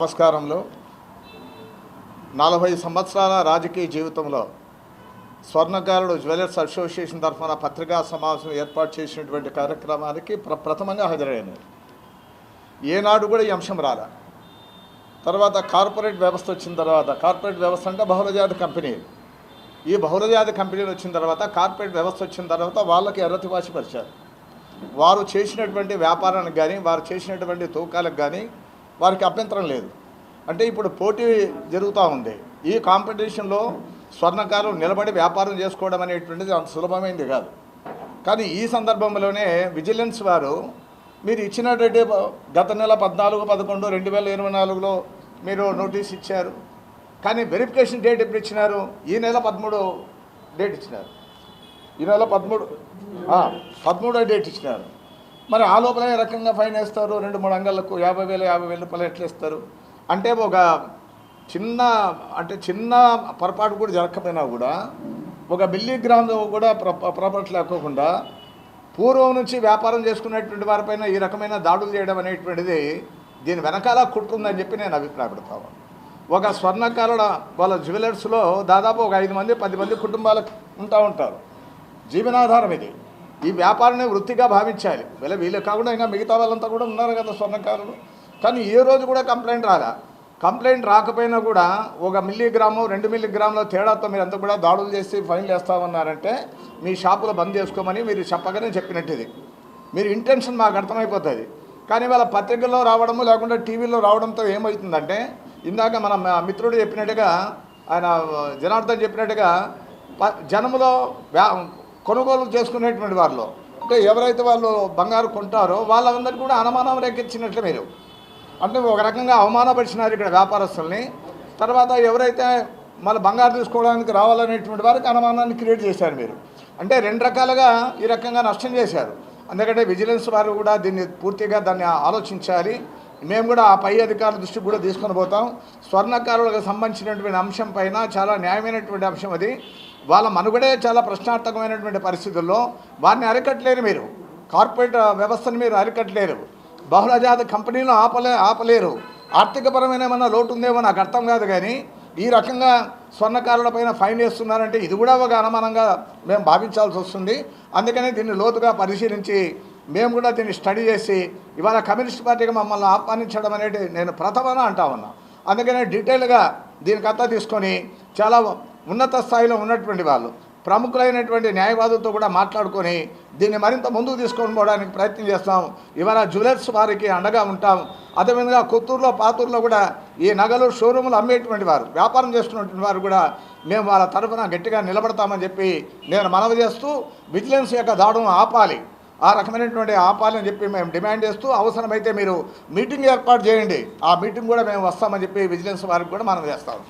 నమస్కారంలో నలభై సంవత్సరాల రాజకీయ జీవితంలో స్వర్ణకారుడు జ్యువెలర్స్ అసోసియేషన్ తరఫున పత్రికా సమావేశం ఏర్పాటు చేసినటువంటి కార్యక్రమానికి ప్ర ప్రథమంగా హాజరైనది ఏనాడు కూడా ఈ అంశం రాలా. తర్వాత కార్పొరేట్ వ్యవస్థ వచ్చిన తర్వాత కార్పొరేట్ వ్యవస్థ అంటే బహుళజాతి కంపెనీలు ఈ బహుళజాతి కంపెనీలు వచ్చిన తర్వాత కార్పొరేట్ వ్యవస్థ వచ్చిన తర్వాత వాళ్ళకి ఎర్రతి వాసిపరిచారు వారు చేసినటువంటి వ్యాపారానికి కానీ వారు చేసినటువంటి తూకాలకు కానీ వారికి అభ్యంతరం లేదు. అంటే ఇప్పుడు పోటీ జరుగుతూ ఉంది. ఈ కాంపిటీషన్లో స్వర్ణకారులు నిలబడి వ్యాపారం చేసుకోవడం అనేటువంటిది అంత సులభమైంది కాదు. కానీ ఈ సందర్భంలోనే విజిలెన్స్ వారు మీరు ఇచ్చినటువంటి గత నెల పద్నాలుగు పదకొండు రెండు వేల ఇరవై నాలుగులో మీరు నోటీస్ ఇచ్చారు. కానీ వెరిఫికేషన్ డేట్ ఎప్పుడు ఇచ్చినారు? ఈ నెల పదమూడు డేట్ ఇచ్చినారు. ఈ నెల పదమూడు పదమూడో డేట్ ఇచ్చినారు. మరి ఆ లోపల ఏ రకంగా ఫైన్ వేస్తారు? రెండు మూడు అంగళ్ళకు యాభై వేలు యాభై వేలు రూపాయలు ఎట్లా ఇస్తారు అంటే ఒక చిన్న అంటే చిన్న పొరపాటు కూడా జరగకపోయినా కూడా ఒక మిల్లీగ్రామ్ కూడా ప్ర- పొరపాటు లేకోకుండా పూర్వం నుంచి వ్యాపారం చేసుకునేటువంటి వారిపైన ఈ రకమైన దాడులు చేయడం అనేటువంటిది దీని వెనకాల కుట్టుందని చెప్పి నేను అభిప్రాయపడతాను. ఒక స్వర్ణకారుల వాళ్ళ జ్యువెలర్స్లో దాదాపు ఒక ఐదు మంది పది మంది కుటుంబాలకు ఉంటా ఉంటారు. జీవనాధారం ఇది. ఈ వ్యాపారాన్ని వృత్తిగా భావించాలి. వీళ్ళ వీళ్ళు కాకుండా ఇంకా మిగతా వాళ్ళంతా కూడా ఉన్నారు కదా స్వర్ణకారులు. కానీ ఏ రోజు కూడా కంప్లైంట్ రాలా. కంప్లైంట్ రాకపోయినా కూడా ఒక మిల్లీగ్రాము రెండు మిల్లీగ్రాముల తేడాతో మీరు అంతా కూడా దాడులు చేసి ఫైన్లు వేస్తామన్నారంటే మీ షాపులు బంద్ చేసుకోమని మీరు చెప్పగానే చెప్పినట్టు ఇది. మీరు ఇంటెన్షన్ మాకు అర్థమైపోతుంది. కానీ వాళ్ళ పత్రికల్లో రావడము లేకుండా టీవీలో రావడంతో ఏమవుతుందంటే ఇందాక మన మిత్రుడు చెప్పినట్టుగా ఆయన జనార్దన్ చెప్పినట్టుగా ప- జనములో వ్యా కొనుగోలు చేసుకునేటువంటి వారిలో. అంటే ఎవరైతే వాళ్ళు బంగారు కొంటారో వాళ్ళందరికీ కూడా అనుమానం రేకెత్తినట్లు మీరు. అంటే ఒక రకంగా అవమానపరిచినారు ఇక్కడ వ్యాపారస్తుల్ని. తర్వాత ఎవరైతే మళ్ళీ బంగారు తీసుకోవడానికి రావాలనేటువంటి వారికి అనుమానాన్ని క్రియేట్ చేశారు మీరు. అంటే రెండు రకాలుగా ఈ రకంగా నష్టం చేశారు. ఎందుకంటే విజిలెన్స్ వారు కూడా దీన్ని పూర్తిగా దాన్ని ఆలోచించాలి. మేము కూడా ఆ పై అధికారుల దృష్టికి కూడా తీసుకొని పోతాం. స్వర్ణకారులకు సంబంధించినటువంటి అంశం పైన చాలా న్యాయమైనటువంటి అంశం అది. వాళ్ళ మనుగడే చాలా ప్రశ్నార్థకమైనటువంటి పరిస్థితుల్లో వారిని అరికట్టలేరు మీరు. కార్పొరేట్ వ్యవస్థను మీరు అరికట్టలేరు. బహుళజాతి కంపెనీలు ఆపలే ఆపలేరు. ఆర్థికపరమైన ఏమన్నా లోటు ఉందేమో నాకు అర్థం కాదు కానీ ఈ రకంగా స్వర్ణకారులపైన ఫైన్ వేస్తున్నారంటే ఇది కూడా ఒక అనుమానంగా మేము భావించాల్సి వస్తుంది. అందుకని దీన్ని లోతుగా పరిశీలించి మేము కూడా దీన్ని స్టడీ చేసి ఇవాళ కమ్యూనిస్ట్ పార్టీకి మమ్మల్ని ఆహ్వానించడం అనేది నేను ప్రథమన అంటా ఉన్నా. అందుకనే డీటెయిల్గా దీనికంతా తీసుకొని చాలా ఉన్నత స్థాయిలో ఉన్నటువంటి వాళ్ళు ప్రముఖులైనటువంటి న్యాయవాదులతో కూడా మాట్లాడుకొని దీన్ని మరింత ముందుకు తీసుకొని పోవడానికి ప్రయత్నం చేస్తాం. ఇవాళ జ్యువెలర్స్ వారికి అండగా ఉంటాం. అదేవిధంగా కొత్తూరులో పాతూరులో కూడా ఈ నగలు షోరూములు అమ్మేటువంటి వారు వ్యాపారం చేస్తున్నటువంటి వారు కూడా మేము వాళ్ళ తరఫున గట్టిగా నిలబడతామని చెప్పి నేను మనవి చేస్తూ విజిలెన్స్ యొక్క దాడును ఆపాలి. ఆ రకమైనటువంటి ఆపాలి అని చెప్పి మేము డిమాండ్ చేస్తూ అవసరమైతే మీరు మీటింగ్ ఏర్పాటు చేయండి. ఆ మీటింగ్ కూడా మేము వస్తామని చెప్పి విజిలెన్స్ వారికి కూడా మనం చేస్తాం.